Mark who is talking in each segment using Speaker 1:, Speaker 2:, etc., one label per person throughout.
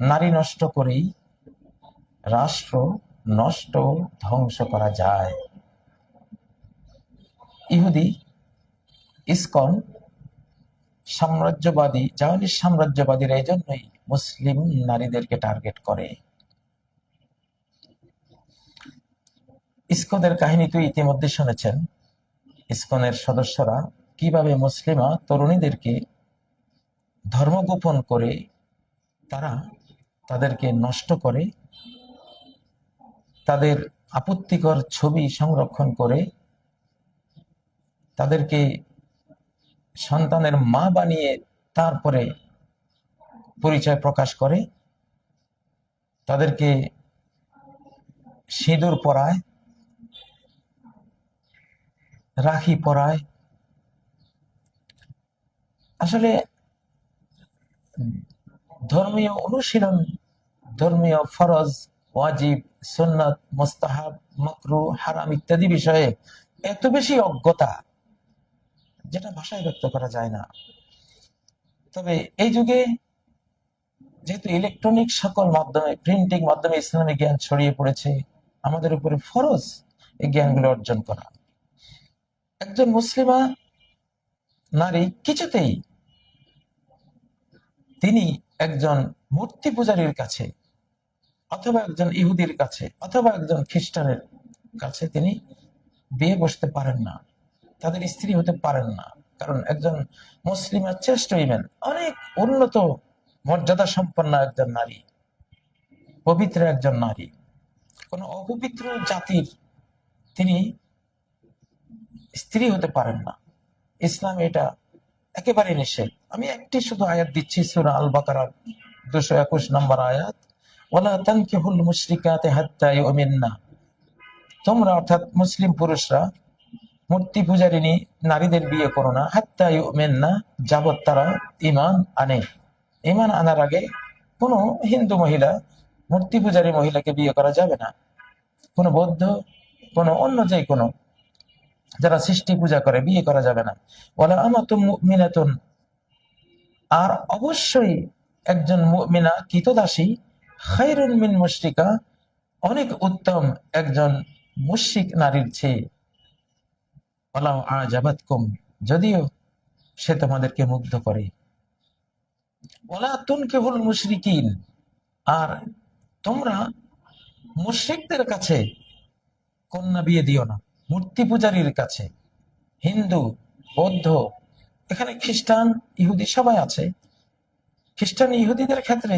Speaker 1: নারী নষ্ট করেই রাষ্ট্র নষ্ট, ধ্বংস করা যায়। ইহুদি, ইসকন সাম্রাজ্যবাদী জাহানির সাম্রাজ্যবাদীরা এই জন্যই মুসলিম নারীদেরকে টার্গেট করে। ইসকনের কাহিনী তো ইতিমধ্যে শুনেছেন। ইসকনের সদস্যরা কীভাবে মুসলিমা তরুণীদেরকে ধর্মগোপন করে তারা তাদেরকে নষ্ট করে, তাদের আপত্তিকর ছবি সংরক্ষণ করে, তাদেরকে সন্তানের মা বানিয়ে তারপরে পরিচয় প্রকাশ করে, তাদেরকে সিঁদুর পরায়, রাখি পরায়। আসলে ধর্মীয় অনুশীলন, ধর্মীয় ফরজ, ওয়াজিব, সুন্নাত, মোস্তাহাব, মকরু, হারাম ইত্যাদি বিষয়ে এত বেশি অজ্ঞতা যেটা ভাষায় ব্যক্ত করা যায় না। তবে এই যুগে যেহেতু ইলেকট্রনিক সকল মাধ্যমে, প্রিন্টিং মাধ্যমে ইসলামিক জ্ঞান ছড়িয়ে পড়েছে, আমাদের উপরে ফরজ এই জ্ঞানগুলো অর্জন করা। একজন মুসলিমা নারী কিছুতেই তিনি একজন মূর্তি পূজারীর কাছে, অথবা একজন ইহুদির কাছে, অথবা একজন খ্রিস্টানের কাছে তিনি বিয়ে বসতে পারেন না। তাদের স্ত্রী হতে পারেন না। কারণ একজন মুসলিমের চেষ্ট ইমেন, অনেক উন্নত মর্যাদা সম্পন্ন একজন নারী, পবিত্র একজন নারী। কোন অপবিত্র জাতির তিনি স্ত্রী হতে পারেন না। ইসলাম এটা একেবারে নিষেধ। আমি একটি শুধু আয়াত দিচ্ছি, সুরা আল বাকারার দুশো একুশ নম্বর আয়াত। ওলা তানকিহুল মুশরিকাতে হাত্তা ইউমিন্না। তোমরা অর্থাৎ মুসলিম পুরুষরা, মূর্তি পূজারিনী নারীদের বিয়ে করো না। হাত্তা ইউমিন্না যাবত তারা ইমান আনে। ইমান আনার আগে কোনো হিন্দু মহিলা, মূর্তি পূজারী মহিলাকে বিয়ে করা যাবে না। কোনো বৌদ্ধ, কোনো অন্য যে কোনো যারা সৃষ্টি পূজা করে, বিয়ে করা যাবে না। বলে আমাতুম মিনাতুন আর অবশ্যই একজন মুমিনা কিতদাসী, খায়রুন মিন মুশরিকা, অনেক উত্তম একজন মুশরিক নারীর চেয়ে। ওয়ালাউ আজাবাতকুম, যদিও সে তোমাদেরকে মুগ্ধ করে। ওলা কেবল মুশরিকিন, আর তোমরা মুশরিকদের কাছে কন্যা বিয়ে দিও না। মূর্তি পূজারীর কাছে। হিন্দু, বৌদ্ধ, এখানে খ্রিস্টান, ইহুদি সবাই আছে। খ্রিস্টান ইহুদিদের ক্ষেত্রে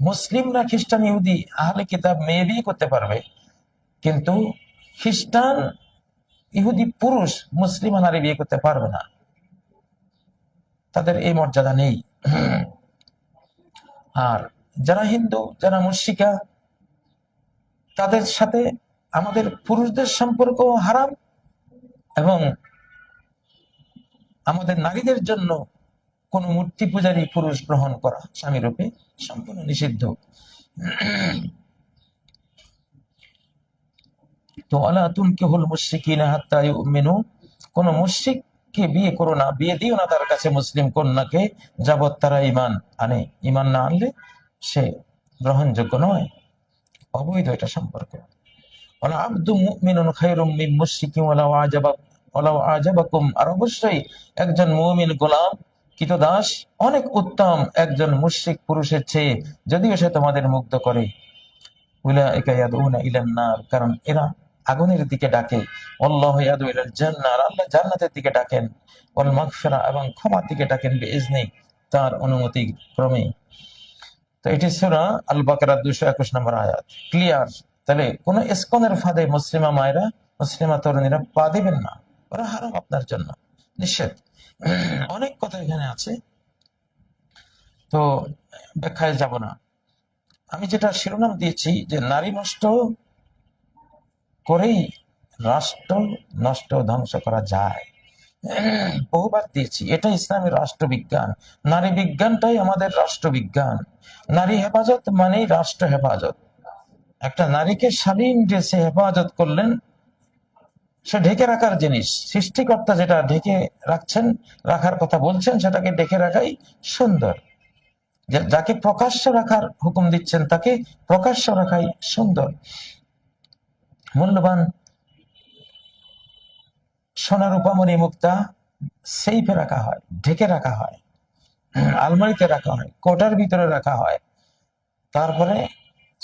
Speaker 1: মুসলিমরা খ্রিস্টান ইহুদি আহলে কিতাব মেয়ে বিয়ে করতে পারবে, কিন্তু খ্রিস্টান ইহুদি পুরুষ মুসলিম নারী বিয়ে করতে পারবে না। তাদের এই মর্যাদা নেই। আর যারা হিন্দু, যারা মুশিকা তাদের সাথে আমাদের পুরুষদের সম্পর্ক হারাম এবং আমাদের নারীদের জন্য কোন মূর্তি পূজারী পুরুষ গ্রহণ করা স্বামী রূপে সম্পূর্ণ নিষিদ্ধ। তো আলা তুনকে হল হাত্তা ইউমিনু, কোন মুশরিককে বিয়ে করো না, বিয়ে দিও না তার কাছে মুসলিম কন্যাকে যাবত তারা ইমান আনে। ইমান না আনলে সে গ্রহণযোগ্য নয়। অবৈধ এটা সম্পর্ক। ওলা আব্দু মুমিনুন খায়রুম মিন মুশরিকিন ওয়ালাউ আজাবা ওয়ালাউ আজাবাকুম। আর অবশ্যই একজন মুমিন গোলাম, কিতদাস, অনেক উত্তম একজন মুশরিক পুরুষের চেয়ে, যদিও সে তোমাদের মুগ্ধ করে। উলাইকা ইয়াদউনা ইলান নার, কারণ এরা আগুনের দিকে ডাকে। আল্লাহ ইয়াদু ইলাল জান্নাহ আল্লাহ জান্নাতের দিকে ডাকেন। ওয়াল মাগফিরা, এবং ক্ষমার দিকে ডাকেন বিইজনি, তার অনুমতি ক্রমে। তো এটি সূরা আল বাকারা 221 নম্বর আয়াত। ক্লিয়ার? তাহলে কোন ইসকনের ফাঁদে মুসলিমা মায়েরা, মুসলিমা তরুণীরা পা দিবেন না। ওরা হারাম আপনার জন্য। নিষেধ। অনেক কথা এখানে আছে। তো ব্যাখ্যায় যাব না। আমি যেটা শিরোনাম দিয়েছি যে নারী নষ্ট করেই রাষ্ট্র নষ্ট ধ্বংস করা যায়। বহুবার দিয়েছি। এটা ইসলামের রাষ্ট্রবিজ্ঞান। নারী বিজ্ঞানটাই আমাদের রাষ্ট্রবিজ্ঞান। নারী হেফাজত মানেই রাষ্ট্র হেফাজত। একটা নারীকে শালীন ড্রেসে হেফাজত করলেন, সে ঢেকে রাখার জিনিস, সৃষ্টিকর্তা যেটা ঢেকে রাখছেন, রাখার কথা বলছেন, সেটাকে ঢেকে রাখাই সুন্দর। যাকে প্রকাশ্য রাখার হুকুম দিচ্ছেন, তাকে প্রকাশ্য রাখাই সুন্দর। মূল্যবান সোনা রূপামণি মুক্তা সেইফে রাখা হয়, ঢেকে রাখা হয় আলমারিতে রাখা হয়, কোটার ভিতরে রাখা হয়। তারপরে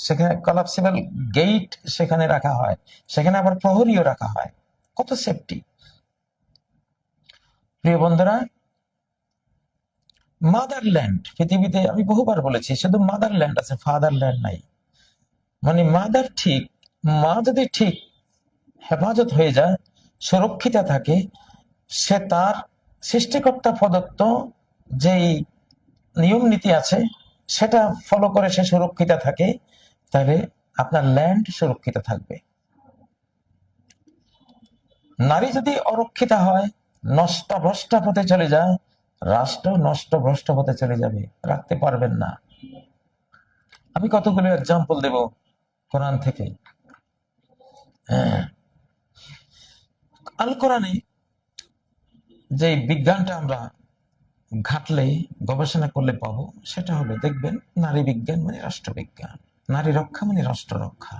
Speaker 1: সেখানে কলাপসিবল গেট সেখানে রাখা হয়। সেখানে আবার প্রহরীও রাখা হয়। কত সেফটি প্রিয় বন্ধুরা মাদারল্যান্ড পৃথিবীতে আমি বহুবার বলেছি, শুধু মাদারল্যান্ড আছে ফাদারল্যান্ড নাই। মানে মাদার ঠিক, মা যদি ঠিক হেফাজত হয়ে যায়, সুরক্ষিত থাকে, সে তার সৃষ্টিকর্তা প্রদত্ত যেই নিয়ম নীতি আছে, সেটা ফলো করে সে সুরক্ষিত থাকে। তাহলে আপনার ল্যান্ড সুরক্ষিত থাকবে। নারী যদি অরক্ষিত হয় নষ্ট ভ্রষ্ট পথে চলে যায়, রাষ্ট্র নষ্ট ভ্রষ্ট পথে চলে যাবে, রাখতে পারবেন না। আমি কতগুলো এক্সাম্পল দেব কোরআন থেকে। আল কোরআনে যে বিজ্ঞানটা আমরা ঘাটলে গবেষণা করলে পাবো, সেটা হলো দেখবেন নারী বিজ্ঞান মানে রাষ্ট্রবিজ্ঞান। নারী রক্ষা মানে রাষ্ট্র রক্ষা।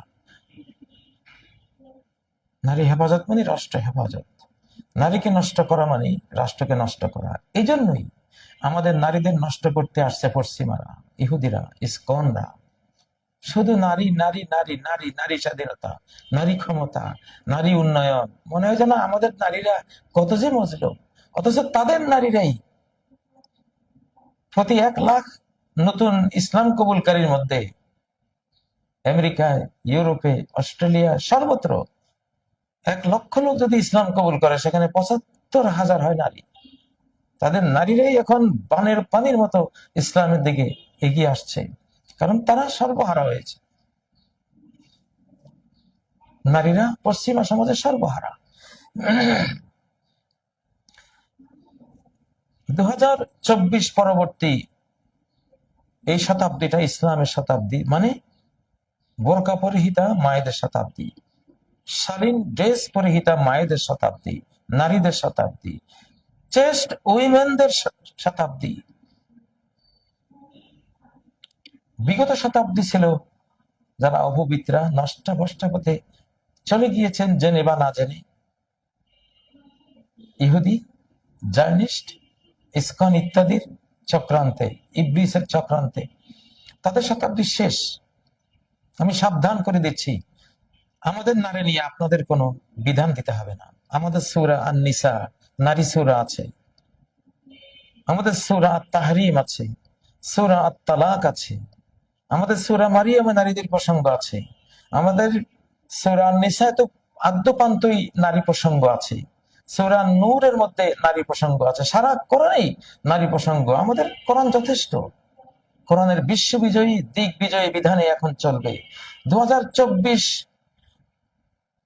Speaker 1: নারী হেফাজত মানে রাষ্ট্র হেফাজত। নারীকে নষ্ট করা মানে রাষ্ট্রকে নষ্ট করা। এই জন্যই আমাদের নারীদের নষ্ট করতে আসছে পশ্চিমারা, ইহুদিরা, ইসকনরা। শুধু নারী নারী নারী নারী নারী স্বাধীনতা, নারী ক্ষমতা, নারী উন্নয়ন। মনে হয় যেন আমাদের নারীরা কত যে মজল অথচ তাদের নারীরাই প্রতি এক লাখ নতুন ইসলাম কবুলকারীর মধ্যে আমেরিকায় ইউরোপে, অস্ট্রেলিয়া, সর্বত্র। এক লক্ষ লোক যদি ইসলাম কবুল করে, সেখানে পঁচাত্তর হাজার হয় নারী। তাদের নারীরাই এখন বানের পানির মতো ইসলামের দিকে এগিয়ে আসছে, কারণ তারা সর্বহারা হয়েছে। নারীরা পশ্চিমা সমাজের সর্বহারা। দু হাজার চব্বিশ পরবর্তী এই শতাব্দীটা ইসলামের শতাব্দী মানে বোরকা পরিহিতা মায়েদের শতাব্দী। শালীন ড্রেস পরিহিতা মায়েদের শতাব্দী, নারীদের শতাব্দী, চেস্ট উইমেনদের শতাব্দী। বিগত শতাব্দী ছিল যারা অপবিত্রা নষ্ট ভ্রষ্ট পথে চলে গিয়েছেন জেনে বা না জেনে। ইহুদি, জার্নিস্ট, ইসকন ইত্যাদির চক্রান্তে ইব্রিসের চক্রান্তে। তাদের শতাব্দী শেষ। আমি সাবধান করে দিচ্ছি। আমাদের নারী নিয়ে আপনাদের কোনো বিধান দিতে হবে না। আমাদের সুরা আর নিসা নারী সুরা আছে। আমাদের সুরা তাহরিম আছে। সুরা তালাক আছে। আমাদের সুরা মারিয়ামে নারীদের প্রসঙ্গ আছে। আমাদের সুরা নিসায় তো আদ্যপান্তই নারী প্রসঙ্গ আছে। সুরা নূরের মধ্যে নারী প্রসঙ্গ আছে। সারা কোরআনেই নারী প্রসঙ্গ। আমাদের কোরআন যথেষ্ট। কোরআনের বিশ্ব বিজয়ী দিক বিজয়ী বিধানে এখন চলবে। দু হাজার চব্বিশ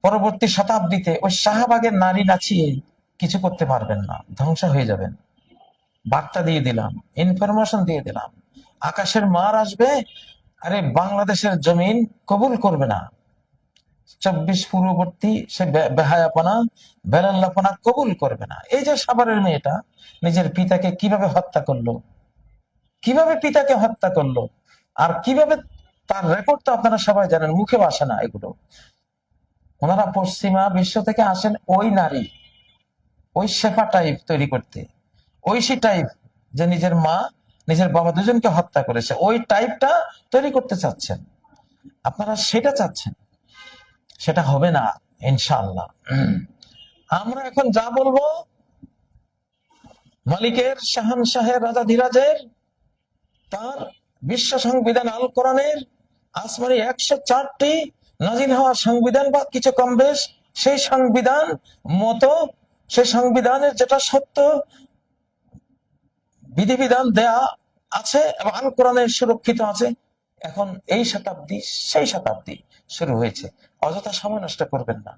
Speaker 1: পরবর্তী শতাব্দীতে ওই শাহবাগের নারী নাচিয়ে কিছু করতে পারবেন না। ধ্বংস হয়ে যাবেন। বার্তা দিয়ে দিলাম ইনফরমেশন দিয়ে দিলাম। আকাশের মার আসবে, আরে বাংলাদেশের জমিন কবুল করবে না। চব্বিশ পূর্ববর্তী সে বেহায়াপনা, বেলাল্লাপনা কবুল করবে না। এই যে সাভারের মেয়েটা, নিজের পিতাকে কীভাবে হত্যা করল কীভাবে পিতাকে হত্যা করল? আর কীভাবে তার রেকর্ড তো আপনারা সবাই জানেন মুখে আসে না এগুলো। ওনারা পশ্চিমা বিশ্ব থেকে আসেন ওই নারী, ওই শেফা টাইপ তৈরি করতে। ঐশী টাইপ যে নিজের মা, নিজের বাবা দুজনকে হত্যা করেছে, ওই টাইপটা তৈরি করতে চাচ্ছেন। আপনারা সেটা চাচ্ছেন? সেটা হবে না ইনশাল্লাহ। আমরা এখন যা বলব, মালিকের শাহান শাহের রাজা ধীরাজের তার বিশ্ব সংবিধান আল কোরআনের আসমানি একশো চারটি নাজিল হওয়া সংবিধান বা কিছু কম বেশ, সেই সংবিধান মতো, সেই সংবিধানের যেটা সত্য বিধিবিধান দেয়া আছে এবং আল কোরআনে সুরক্ষিত আছে, এখন এই শতাব্দী, সেই শতাব্দী শুরু হয়েছে। অযথা সময় নষ্ট করবেন না।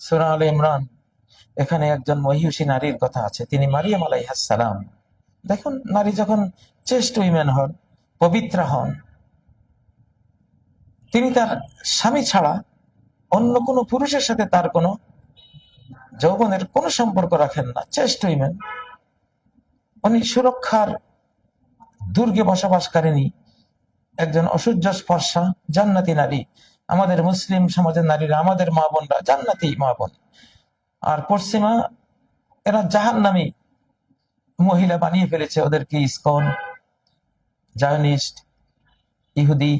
Speaker 1: সুরা আল ইমরান, এখানে একজন মহিষী নারীর কথা আছে, তিনি মারিয়াম আলাইহাসালাম দেখুন, নারী যখন চেস্ট উইমেন হন, পবিত্রা হন, তিনি তার স্বামী ছাড়া অন্য কোনো পুরুষের সাথে তার কোনো যৌবনের কোনো সম্পর্ক রাখেন না চেস্ট উইমেন। উনি সুরক্ষার দুর্গে বসবাসকারিনী একজন অসূর্য স্পর্শা, জান্নাতি নারী। আমাদের মুসলিম সমাজের নারীরা, আমাদের মা বোনরা জান্নাতি মা বোন। আর পশ্চিমা, এরা জাহান্নামী মহিলা বানিয়ে ফেলেছে ওদেরকে ইসকন জায়নিস্ট ইহুদি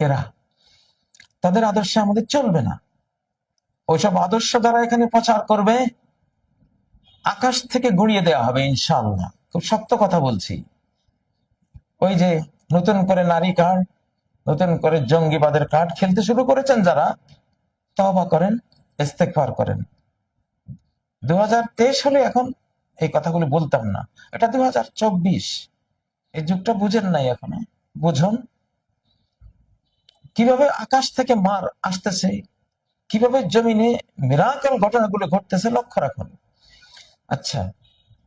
Speaker 1: এরা। তাদের আদর্শে আমাদের চলবে না। ওইসব আদর্শ দ্বারা এখানে প্রচার করবে, আকাশ থেকে গড়িয়ে দেওয়া হবে ইনশাল্লাহ খুব শক্ত কথা বলছি। ওই যে নতুন করে নারী কার্ড, নতুন করে জঙ্গিবাদের কার্ড খেলতে শুরু করেছেন যারা তবা করেন ইস্তেকবার করেন। দু হাজার তেইশ হলে এখন এই কথাগুলো বলতাম না। এটা দু হাজার চব্বিশ। এই যুগটা বুঝেন নাই এখনও। বুঝুন। কীভাবে আকাশ থেকে মার আসতেছে, কীভাবে জমিনে মিরাকল ঘটনাগুলো ঘটতেছে লক্ষ্য রাখুন। আচ্ছা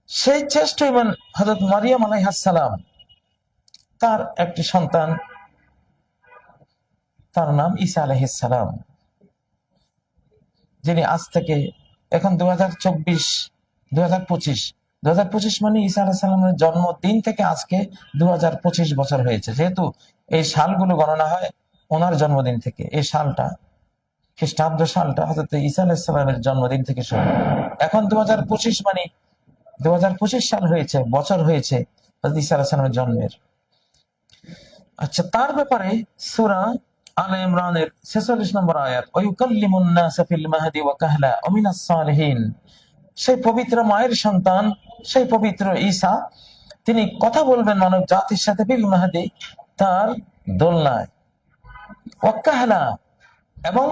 Speaker 1: সেই চেষ্ট ইমান হজরত মারিয়াম আলাইহাসালাম তার একটি সন্তান, তার নাম ঈসা আলহিসাম যিনি আজ থেকে এখন দু হাজার চব্বিশ হাজার চব্বিশ দু হাজার পঁচিশ। দু হাজার পঁচিশ মানে ঈসা আলাহিসাল্লামের জন্মদিন থেকে আজকে দু হাজার পঁচিশ বছর হয়েছে। যেহেতু এই সালগুলো গণনা হয় ওনার জন্মদিন থেকে, এই সালটা, খ্রিস্টাব্দ সালটা হজরত ঈসা আলাহিসাল্লামের জন্মদিন থেকে শুরু। এখন দু হাজার পঁচিশ মানে দু হাজার পঁচিশ সাল হয়েছে, বছর হয়েছে হজরত জন্মের। আচ্ছা তার ব্যাপারে সুরা আল ইমরানের ছেচল্লিশ নম্বর আয়াত, ওয়ুকাল্লিমুন নাসা ফিল মাহদি ওয়া কাহলা ওয়া মিনাস সেই পবিত্র মায়ের সন্তান, সেই পবিত্র ঈসা, তিনি কথা বলবেন মানব জাতির সাথে ফিল মাহদি তার দোলনায়। ওয়া এবং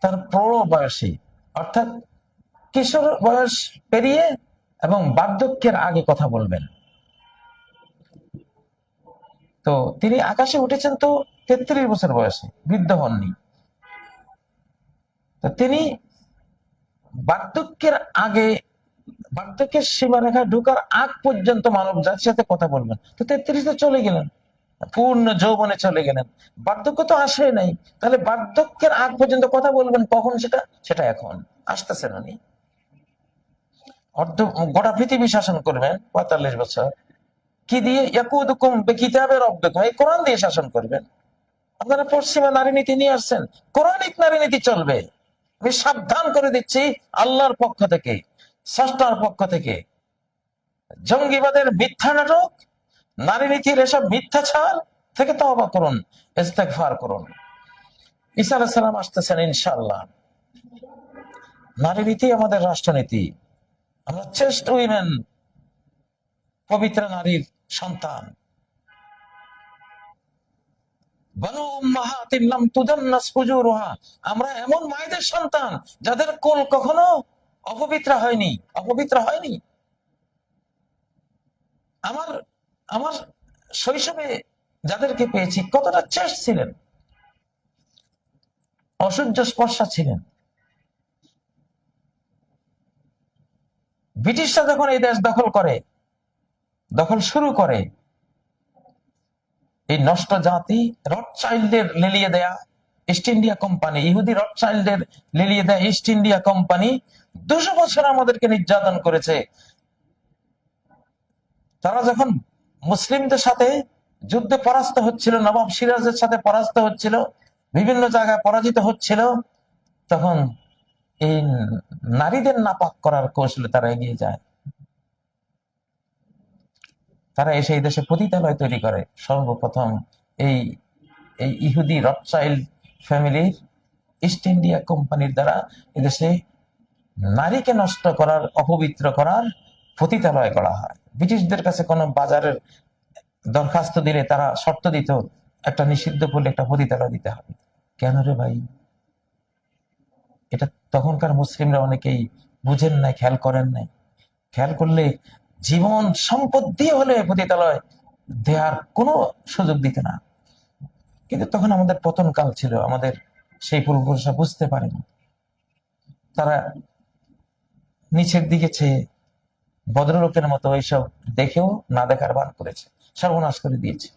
Speaker 1: তার প্রৌঢ় বয়সী অর্থাৎ কিশোর বয়স পেরিয়ে এবং বার্ধক্যের আগে কথা বলবেন। তো তিনি আকাশে উঠেছেন তো তেত্রিশ বছর বয়সে, বৃদ্ধ হননি। তো তিনি বার্ধক্যের আগে, বার্ধক্যের সীমারেখা ঢুকার আগ পর্যন্ত মানব জাতির সাথে কথা বলবেন। তো তেত্রিশে চলে গেলেন, পূর্ণ যৌবনে চলে গেলেন। বার্ধক্য তো আসে নাই। তাহলে বার্ধক্যের আগ পর্যন্ত কথা বলবেন কখন সেটা? সেটা এখন। আসতেছেন উনি। অর্ধ, গোটা পৃথিবী শাসন করবেন পঁয়তাল্লিশ বছর। কি দিয়ে? ইয়াকুদুকুম কিতাবের রব্বিকুম। এই কোরআন দিয়ে শাসন করবেন। আপনারা পশ্চিমা নারী নীতি নিয়ে আসছেন। কোরআনিক নারী নীতি চলবে। আমি সাবধান করে দিচ্ছি আল্লাহর পক্ষ থেকে ষষ্ঠার পক্ষ থেকে। জঙ্গিবাদের মিথ্যা নাটক, নারী নীতির এসব মিথ্যাচার থেকে তওবা করুন, ইস্তেগফার করুন। আলাইহিস সালাম আসতেছেন, ইনশাআল্লাহ। নারী নীতি আমাদের রাষ্ট্রনীতি। আমরা চেস্ট উইমেন, পবিত্র নারীর সন্তান। আমরা এমন মায়েদের সন্তান যাদের কোল কখনো অপবিত্র হয়নি অপবিত্র হয়নি। আমার আমার শৈশবে যাদেরকে পেয়েছি, কতটা চেষ্ট ছিলেন? অসহ্য স্পর্শা ছিলেন। ব্রিটিশরা যখন এই দেশ দখল করে, দখল শুরু করে এই নষ্ট জাতি রড চাইল্ডের লেলিয়ে দেয়া ইস্ট ইন্ডিয়া কোম্পানি ইহুদি রড চাইল্ডের লেলিয়ে দেয়া ইস্ট ইন্ডিয়া কোম্পানি দুশো বছর আমাদেরকে নির্যাতন করেছে। তারা যখন মুসলিমদের সাথে যুদ্ধে পরাস্ত হচ্ছিল, নবাব সিরাজের সাথে পরাস্ত হচ্ছিল, বিভিন্ন জায়গায় পরাজিত হচ্ছিল, তখন এই নারীদের নাপাক করার কৌশলে তারা এগিয়ে যায়। তারা এসে এই দেশে পতিতালয় তৈরি করে। সর্বপ্রথম এই এই ইহুদি রকচাইল্ড ফ্যামিলির ইস্ট ইন্ডিয়া কোম্পানির দ্বারা এদেশে নারীকে নষ্ট করার, অপবিত্র করার পতিতালয় করা হয়। ব্রিটিশদের কাছে কোনো বাজারের দরখাস্ত দিলে তারা শর্ত দিত, একটা নিষিদ্ধ করলে একটা পতিতালয় দিতে হবে। কেন রে ভাই? এটা তখনকার মুসলিমরা অনেকেই বুঝেন নাই, খেয়াল করেন নাই। খেয়াল করলে জীবন সম্পদ দিয়ে হলে পতিতালয় দেওয়ার কোনো সুযোগ দিত না। কিন্তু তখন আমাদের পতন কাল ছিল, আমাদের সেই পূর্বপুরুষরা বুঝতে পারেনি। তারা নিচের দিকে চেয়ে ভদ্রলোকের মতো এইসব দেখেও না দেখার ভান করেছে, সর্বনাশ করে দিয়েছে।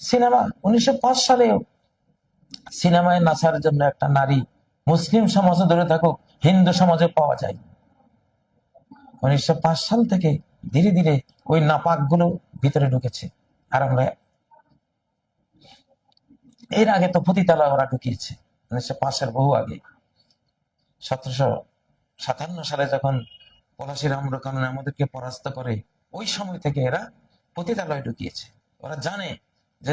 Speaker 1: সিনেমা উনিশশো পাঁচ সালেও সিনেমায় নাচার জন্য একটা নারী মুসলিম সমাজে ধরে থাকুক, হিন্দু সমাজে পাওয়া যায়। উনিশশো পাঁচ সাল থেকে ধীরে ধীরে ওই নাপাকগুলো ভিতরে ঢুকেছে, আর আমরা এর আগে তো পতিতালয় ওরা ঢুকিয়েছে, উনিশশো পাঁচের বহু আগে। সতেরোশো সাতান্ন সালে যখন পলাশির আম্রকানন আমাদেরকে পরাস্ত করে, ওই সময় থেকে এরা পতিতালয় ঢুকিয়েছে। ওরা জানে যে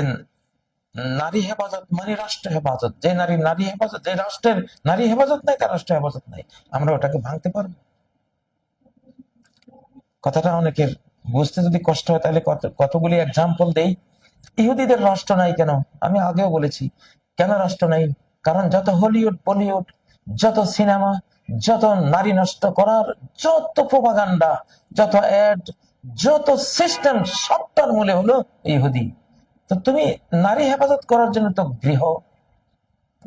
Speaker 1: নারী হেফাজত মানে রাষ্ট্র হেফাজত। যে নারী নারী হেফাজত যে রাষ্ট্রের নারী হেফাজত নাই, তার রাষ্ট্র হেফাজত নাই। আমরা ওটাকে ভাঙতে পারব। কথাটা অনেকের বুঝতে যদি কষ্ট হয়, তাহলে কত কতগুলি এক্সাম্পল দেই। ইহুদিদের রাষ্ট্র নাই কেন? আমি আগেও বলেছি। কেন রাষ্ট্র নাই? কারণ যত হলিউড, বলিউড, যত সিনেমা, যত নারী নষ্ট করার যত প্রপাগান্ডা, যত অ্যাড যত সিস্টেম সবটার মূলে হলো ইহুদি। তো তুমি নারী হেফাজত করার জন্য তো গৃহ।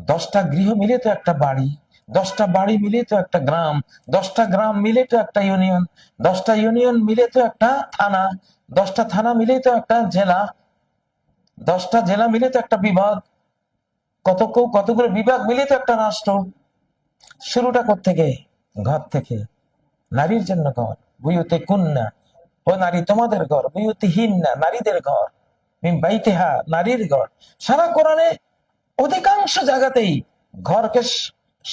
Speaker 1: দশটা গৃহ মিলে তো একটা বাড়ি। দশটা বাড়ি মিলে তো একটা গ্রাম, দশটা গ্রাম মিলে তো একটা ইউনিয়ন দশটা ইউনিয়ন মিলে তো একটা থানা, দশটা থানা মিলে তো একটা জেলা, দশটা জেলা মিলে তো একটা বিভাগ, কত কতগুলো বিভাগ মিলে তো একটা রাষ্ট্র। শুরুটা থেকে ঘর থেকে। নারীর জন্য ঘর। বুয়ুতে কুন্না। ও নারী, তোমাদের ঘর। বুয়ুতে হিন্না, নারীদের ঘর। বাইতেহা, নারীর ঘর। সারা কোরআনে অধিকাংশ জায়গাতেই ঘরকে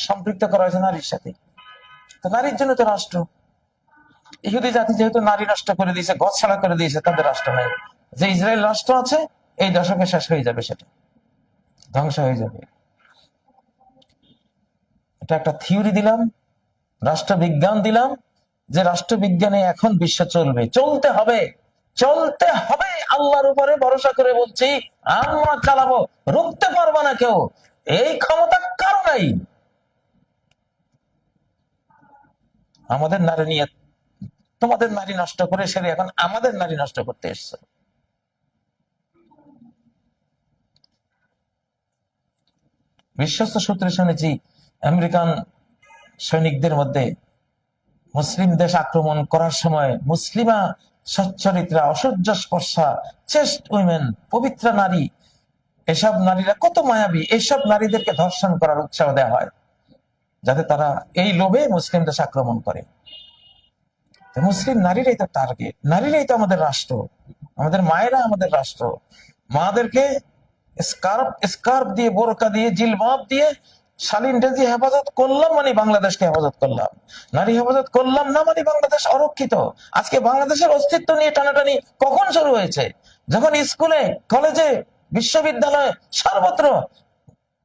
Speaker 1: সম্পৃক্ত করা হয়েছে নারীর সাথে। তো নারীর জন্য তো রাষ্ট্র। ইহুদি জাতি যেহেতু নারী নষ্ট করে দিয়েছে, গছ ছাড়া করে দিয়েছে, তাদের রাষ্ট্র নাই যে ইসরায়েল রাষ্ট্র আছে, এই দশকে শেষ হয়ে যাবে সেটা। ধ্বংস হয়ে যাবে। এটা একটা থিওরি দিলাম, রাষ্ট্রবিজ্ঞান দিলাম, যে রাষ্ট্রবিজ্ঞানে এখন বিশ্ব চলবে। চলতে হবে চলতে হবে। আল্লাহর উপরে ভরসা করে বলছি, আমরা চালাবো, রুখতে পারব না কেউ। এই ক্ষমতা কারও নাই আমাদের নারী নিয়ে, তোমাদের নারী নষ্ট করে সেরে এখন আমাদের নারী নষ্ট করতে এসছে। বিশ্বস্ত সূত্রে শুনেছি, আমেরিকান সৈনিকদের মধ্যে মুসলিম দেশ আক্রমণ করার সময় মুসলিমা সচ্চরিত্রা, অসহ্য স্পর্শা, চেস্ট উইমেন, পবিত্র নারী, এসব নারীরা কত মায়াবী, এসব নারীদেরকে ধর্ষণ করার উৎসাহ দেওয়া হয়। যাতে তারা এই লোভে মুসলিম আক্রমণ করে। মুসলিম নারীরাই তো টার্গেট নারীরাই তো আমাদের রাষ্ট্র, আমাদের মায়েরা আমাদের রাষ্ট্র। মাদেরকে স্কার্ফ স্কার্ফ দিয়ে, বোরকা দিয়ে, জিলবাব দিয়ে হেফাজত করলাম মানে বাংলাদেশকে হেফাজত করলাম। নারী হেফাজত করলাম না মানে বাংলাদেশ অরক্ষিত। আজকে বাংলাদেশের অস্তিত্ব নিয়ে টানাটানি কখন শুরু হয়েছে? যখন স্কুলে, কলেজে, বিশ্ববিদ্যালয়ে সর্বত্র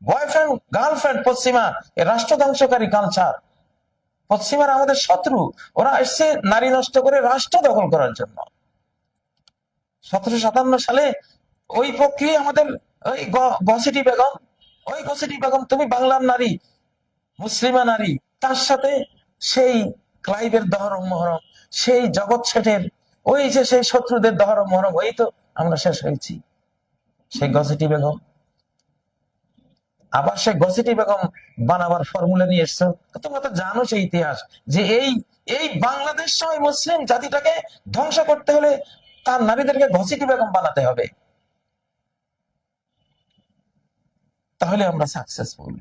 Speaker 1: বয়ফ্রেন্ড গার্লফ্রেন্ড পশ্চিমা এ রাষ্ট্র ধ্বংসকারী কালচার পশ্চিমারা আমাদের শত্রু, ওরা এসছে নারী নষ্ট করে রাষ্ট্র দখল করার জন্য। সতেরোশো সাতান্ন সালে ওই প্রক্রিয়া আমাদের, ওই গসিটি বেগম, ওই গসিটি বেগম, তুমি বাংলার নারী, মুসলিমা নারী, তার সাথে সেই ক্লাইভের দহরম মহরম, সেই জগৎ শেঠের, ওই যে সেই শত্রুদের দহরম মহরম, ওই তো আমরা শেষ হয়েছি। সেই গসিটি বেগম আবার সে গসিটি বেগম বানাবার ফর্মুলা নিয়ে এসছো। তোমরা তো জানো সেই ইতিহাস, যে এই এই বাংলাদেশ সহ মুসলিম জাতিটাকে ধ্বংস করতে হলে তার নারীদেরকে ঘসিটি বেগম বানাতে হবে। তাহলে আমরা সাকসেসফুল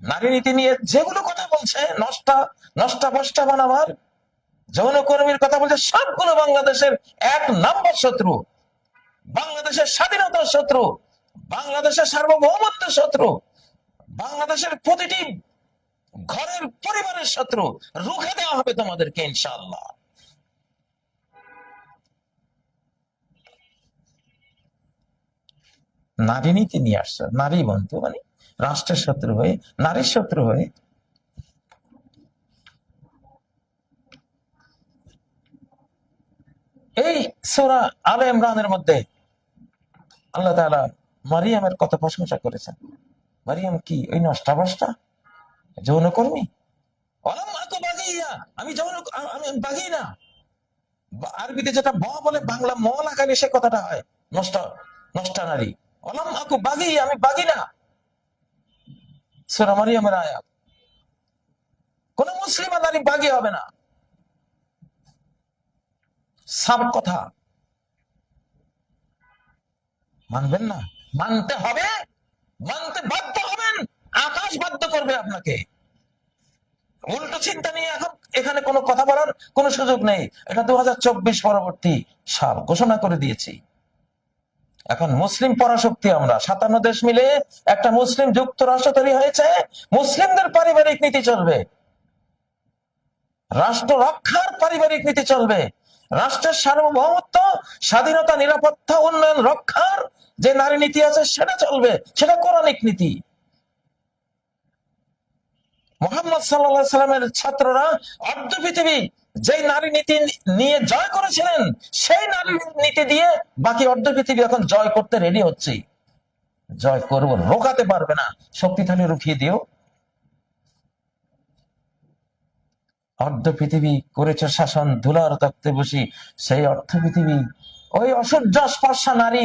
Speaker 1: নারী নীতি নিয়ে যেগুলো কথা বলছে, নষ্টা নষ্টা বষ্টা বানাবার, যৌনকর্মীর কথা বলছে, সবগুলো বাংলাদেশের এক নাম্বার শত্রু, বাংলাদেশের স্বাধীনতার শত্রু। বাংলাদেশের সার্বভৌমত্বের শত্রু, বাংলাদেশের প্রতিটি ঘরের পরিবারের শত্রু, রুখে দেওয়া হবে তোমাদেরকে ইনশাআল্লাহ। নারী নীতি নিয়ে আসছে, নারী বন্ধু মানে রাষ্ট্রের শত্রু হয়ে, নারীর শত্রু হয়ে। এই সোরা আলে ইমরানের মধ্যে আল্লাহ তাআলা মারিয়ামের কত প্রশংসা করেছেন। মারিয়াম কি, ওই নষ্টা বষ্টা যৌনকর্মী? আমি যৌন আমি বাগি না। আরবিতে যেটা ব বলে বাংলা সে কথাটা হয়। নষ্ট নারী। আকু বাগি আমি বাগি না। সুরা মারিয়ামের আয়াত। কোন মুসলিমা নারী বাগি হবে না। সাব কথা। মানবেন না? মানতে হবে, মানতে বাধ্য হবেন, আকাশ বাধ্য করবে আপনাকে। উল্টো চিন্তা নিয়ে এখন এখানে কোনো কথা বলার কোনো সুযোগ নেই। এটা দুহাজার চব্বিশ পরবর্তী সাল, ঘোষণা করে দিয়েছি। এখন মুসলিম পরাশক্তি আমরা, সাতান্ন দেশ মিলে একটা মুসলিম যুক্তরাষ্ট্র তৈরি হয়েছে, মুসলিমদের পারিবারিক নীতি চলবে। রাষ্ট্র রক্ষার পারিবারিক নীতি চলবে। রাষ্ট্রের সার্বভৌমত্ব, স্বাধীনতা, নিরাপত্তা, উন্নয়ন, রক্ষার যে নারী নীতি আছে সেটা চলবে, সেটা কোরআনিক নীতি। মোহাম্মদ সাল্লাহ সাল্লামের ছাত্ররা অর্ধ পৃথিবী যেই নারী নীতি নিয়ে জয় করেছিলেন, সেই নারী নীতি দিয়ে বাকি অর্ধ পৃথিবী এখন জয় করতে রেডি হচ্ছে। জয় করব রোকাতে পারবে না। শক্তিশালী রুখিয়ে দিও। অর্ধ পৃথিবী করেছে শাসন, ধুলার তক্তে বসি, সেই অর্ধ পৃথিবী ওই অসহ্য স্পর্শা নারী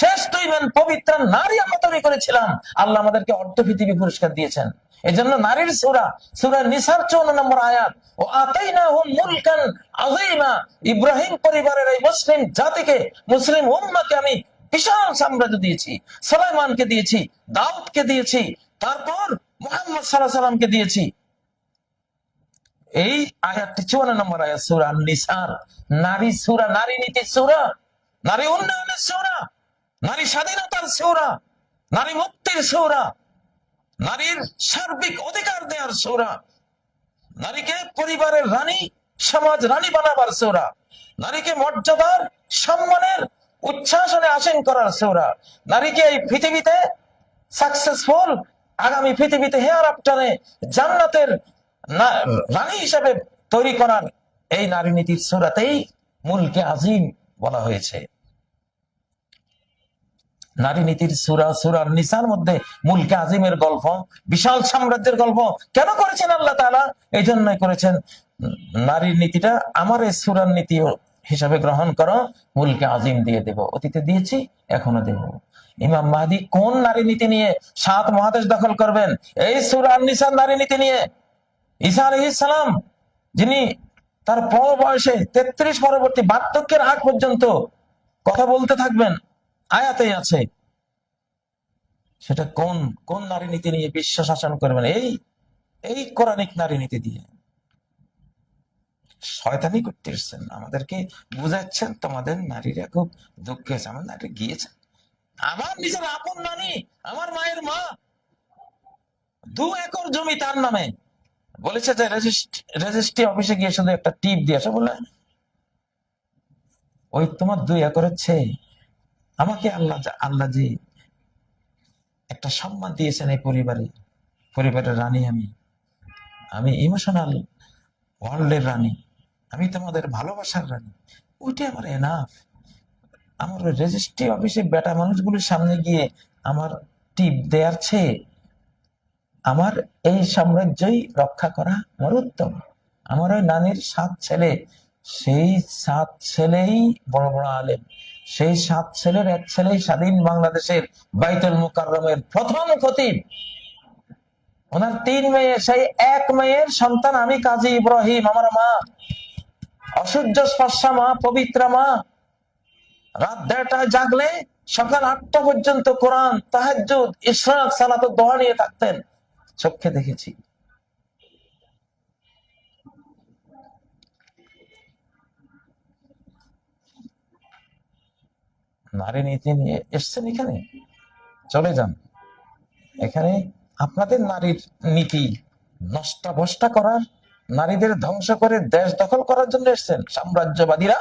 Speaker 1: শেষ দুই ম্যান পবিত্র নারী আমরা তৈরি করেছিলাম। আল্লাহ আমাদেরকে অর্ধ পৃথিবী পুরস্কার দিয়েছেন। এই জন্য নারীর সুরা সুরা নিসার চৌন্ন নম্বর আয়াত, ও আতাই না হুম মুলকান আজিমা ইব্রাহিম পরিবারের এই মুসলিম জাতিকে, মুসলিম উম্মাকে আমি বিশাল সাম্রাজ্য দিয়েছি। সালাইমানকে দিয়েছি, দাউদকে দিয়েছি, তারপর মোহাম্মদ সাল্লাহ সাল্লামকে দিয়েছি। এই আয়াতটি চুয়ান্ন নম্বর আয়াত, সুরা নিসার। নারী সুরা, নারী নীতি সুরা, নারী উন্নয়নের সুরা। নারী স্বাধীনতার সুরা, নারী মুক্তির সুরা, নারীর সার্বিক অধিকার দেওয়ার সুরা, নারীকে পরিবারের রানী, সমাজ রানী বানাবার সৌরা, নারীকে মর্যাদার, সম্মানের, উচ্ছ্বাসনে আসীন করার সৌরা, নারীকে এই পৃথিবীতে সাকসেসফুল আগামী পৃথিবীতে হেয়ার আফটারে জান্নাতের রানী হিসেবে তৈরি করার এই নারী নীতির সুরাতেই মূলকে আজিম বলা হয়েছে। নারী নীতির সুরা, সুরার নিসার মধ্যে মুলকে আজিমের গল্প, বিশাল সাম্রাজ্যের গল্প, কেন করেছেন আল্লাহ তাআলা? এই জন্যই করেছেন নারীর নীতিটা আমার এই সুরার নীতি হিসাবে গ্রহণ করো মুলকে আজিম দিয়ে দেব, অতীতে দিয়েছি, এখনও দেব। ইমাম মাহাদি কোন নারী নীতি নিয়ে সাত মহাদেশ দখল করবেন? এই সুরার নিসার নারী নীতি নিয়ে। ঈসা আলাইহিস সালাম, যিনি তার পর বয়সে তেত্রিশ পরবর্তী বার্ধক্যের আগ পর্যন্ত কথা বলতে থাকবেন আয়াতেই আছে। সেটা কোন কোন নারী নীতি নিয়ে বিশ্ব শাসন করবেন এই এই কোরআনিক নারী নীতি দিয়ে। শয়তানি করতে এসছেন। আমাদেরকে বুঝাচ্ছেন, তোমাদের নারীরা খুব দুঃখে আছে আমার নারী গিয়েছে। আমার নিজের আপন নানি, আমার মায়ের মা, দু একর জমি তার নামে। বলেছে যে রেজিস্ট্রি অফিসে গিয়ে শুধু একটা টিপ দিয়ে আসে বলে ওই তোমার দুই একরের চেয়ে আমাকে আল্লাহ আল্লাহ যে একটা সম্মান দিয়েছেন এই পরিবারে, পরিবারের রানী আমি। আমি ইমোশনাল ওয়ার্ল্ডের রানী। আমি তোমাদের ভালোবাসার রানী। ওইটা আমার এনাফ আমার রেজিস্ট্রি অফিসে বেটা মানুষগুলোর সামনে গিয়ে আমার টিপ দেয়ার চেয়ে আমার এই সাম্রাজ্যই রক্ষা করা আমার উত্তম। আমার ওই নানির সাত ছেলে, সেই সাত ছেলেই বড় বড় আলেম। সেই সাত ছেলের এক ছেলেই স্বাধীন বাংলাদেশের বাইতুল মুকাররমের প্রথম খতিব। ওনার তিন মেয়ে, সেই এক মেয়ের সন্তান আমি কাজী ইব্রাহিম, আমার মা। অসূর্য স্পর্শা মা, পবিত্রা মা। রাত দেড়টায় জাগলে সকাল আটটা পর্যন্ত কোরআন, তাহাজ্জুদ, ইশরাক সালাত দোয়া নিয়ে থাকতেন। চোখে দেখেছি। নারী নীতি নিয়ে এসছেন এখানে? চলে যান। এখানে আপনাদের নারীর নীতি নষ্টা ভষ্টা করার, নারীদের ধ্বংস করে দেশ দখল করার জন্য এসছেন। সাম্রাজ্যবাদীরা,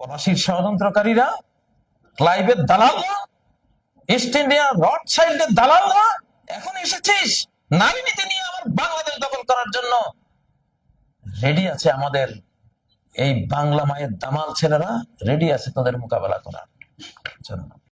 Speaker 1: ফরাসির ষড়যন্ত্রকারীরা, ক্লাইভের দালালরা, ইস্ট ইন্ডিয়া রড সাইডের দালালরা, এখন এসেছিস। নারী নীতি নিয়ে আমার বাংলাদেশ দখল করার জন্য রেডি আছে আমাদের এই বাংলা মায়ের দামাল ছেলেরা রেডি আছে তাদের মোকাবেলা করার। জন্য